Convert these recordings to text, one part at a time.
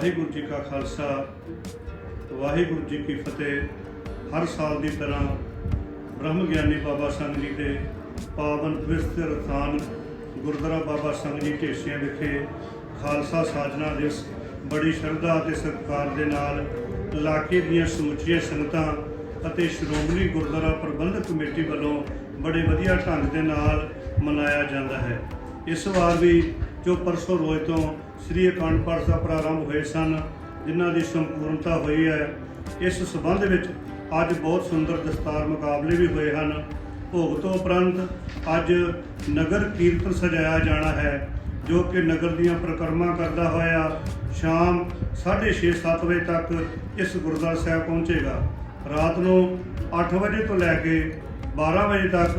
ਵਾਹਿਗੁਰੂ ਜੀ ਕਾ ਖਾਲਸਾ, ਵਾਹਿਗੁਰੂ ਜੀ ਕੀ ਫਤਿਹ। ਹਰ ਸਾਲ ਦੀ ਤਰ੍ਹਾਂ ਬ੍ਰਹਮ ਗਿਆਨੀ ਬਾਬਾ ਸੰਗ ਜੀ ਦੇ ਪਾਵਨ ਪਵਿੱਤਰ ਸਥਾਨ ਗੁਰਦੁਆਰਾ ਬਾਬਾ ਸੰਗ ਜੀ ਢੇਸੀਆਂ ਵਿਖੇ ਖਾਲਸਾ ਸਾਜਨਾ ਦਿਵਸ ਬੜੀ ਸ਼ਰਧਾ ਅਤੇ ਸਤਿਕਾਰ ਦੇ ਨਾਲ ਇਲਾਕੇ ਦੀਆਂ ਸਮੁੱਚੀਆਂ ਸੰਗਤਾਂ ਅਤੇ ਸ਼੍ਰੋਮਣੀ ਗੁਰਦੁਆਰਾ ਪ੍ਰਬੰਧਕ ਕਮੇਟੀ ਵੱਲੋਂ ਬੜੇ ਵਧੀਆ ਢੰਗ ਦੇ ਨਾਲ ਮਨਾਇਆ ਜਾਂਦਾ ਹੈ। ਇਸ ਵਾਰ ਵੀ ਜੋ ਪਰਸੋਂ ਰੋਜ਼ ਤੋਂ ਸ੍ਰੀ ਅਖੰਡ ਪਾਠ ਸਾਹਿਬ ਪ੍ਰਾਰੰਭ ਹੋਏ ਸਨ, ਜਿਨ੍ਹਾਂ ਦੀ ਸੰਪੂਰਨਤਾ ਹੋਈ ਹੈ। ਇਸ ਸਬੰਧ ਵਿੱਚ ਅੱਜ ਬਹੁਤ ਸੁੰਦਰ ਦਸਤਾਰ ਮੁਕਾਬਲੇ ਵੀ ਹੋਏ ਹਨ। ਭੋਗ ਤੋਂ ਉਪਰੰਤ ਅੱਜ ਨਗਰ ਕੀਰਤਨ ਸਜਾਇਆ ਜਾਣਾ ਹੈ, ਜੋ ਕਿ ਨਗਰ ਦੀਆਂ ਪ੍ਰਕਰਮਾਂ ਕਰਦਾ ਹੋਇਆ ਸ਼ਾਮ 6:30 7 ਵਜੇ ਤੱਕ ਇਸ ਗੁਰਦੁਆਰਾ ਸਾਹਿਬ ਪਹੁੰਚੇਗਾ। ਰਾਤ ਨੂੰ 8 ਵਜੇ ਤੋਂ ਲੈ ਕੇ 12 ਵਜੇ ਤੱਕ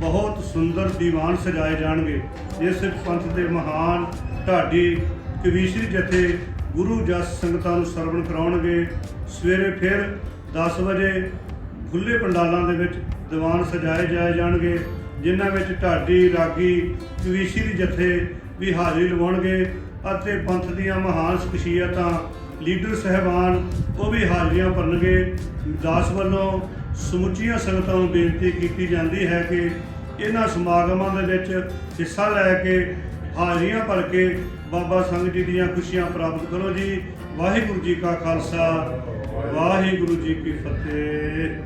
ਬਹੁਤ ਸੁੰਦਰ ਦੀਵਾਨ ਸਜਾਏ ਜਾਣਗੇ। ਜਿਸ ਵਿੱਚ ਪੰਥ ਦੇ ਮਹਾਨ ਢਾਡੀ ਕਵੀਸ਼ਰੀ ਜਥੇ ਗੁਰੂ ਜਸ ਸੰਗਤਾਂ ਨੂੰ ਸਰਵਣ ਕਰਾਉਣਗੇ। ਸਵੇਰੇ ਫਿਰ 10 ਵਜੇ ਖੁੱਲੇ ਪੰਡਾਲਾਂ ਦੇ ਵਿੱਚ ਦੀਵਾਨ ਸਜਾਏ ਜਾਏ ਜਾਣਗੇ, ਜਿਨ੍ਹਾਂ ਵਿੱਚ ਢਾਡੀ ਰਾਗੀ ਕਵੀਸ਼ਰੀ ਜਥੇ ਵੀ ਹਾਜ਼ਰੀ ਲਵਾਉਣਗੇ ਅਤੇ ਪੰਥ ਦੀਆਂ ਮਹਾਨ ਸ਼ਖਸੀਅਤਾਂ, ਲੀਡਰ ਸਹਿਬਾਨ ਉਹ ਵੀ ਹਾਜ਼ਰੀਆਂ ਭਰਨਗੇ। ਦਾਸ ਵੱਲੋਂ ਸਮੁੱਚੀਆਂ ਸੰਗਤਾਂ ਨੂੰ ਬੇਨਤੀ ਕੀਤੀ ਜਾਂਦੀ ਹੈ ਕਿ ਇਹਨਾਂ ਸਮਾਗਮਾਂ ਦੇ ਵਿੱਚ ਹਿੱਸਾ ਲੈ ਕੇ ਹਾਜ਼ਰੀਆਂ ਭਰ ਕੇ ਬਾਬਾ ਸੰਗ ਜੀ ਦੀਆਂ ਖੁਸ਼ੀਆਂ ਪ੍ਰਾਪਤ ਕਰੋ ਜੀ। ਵਾਹਿਗੁਰੂ ਜੀ ਕਾ ਖਾਲਸਾ, ਵਾਹਿਗੁਰੂ ਜੀ ਕੀ ਫਤਿਹ।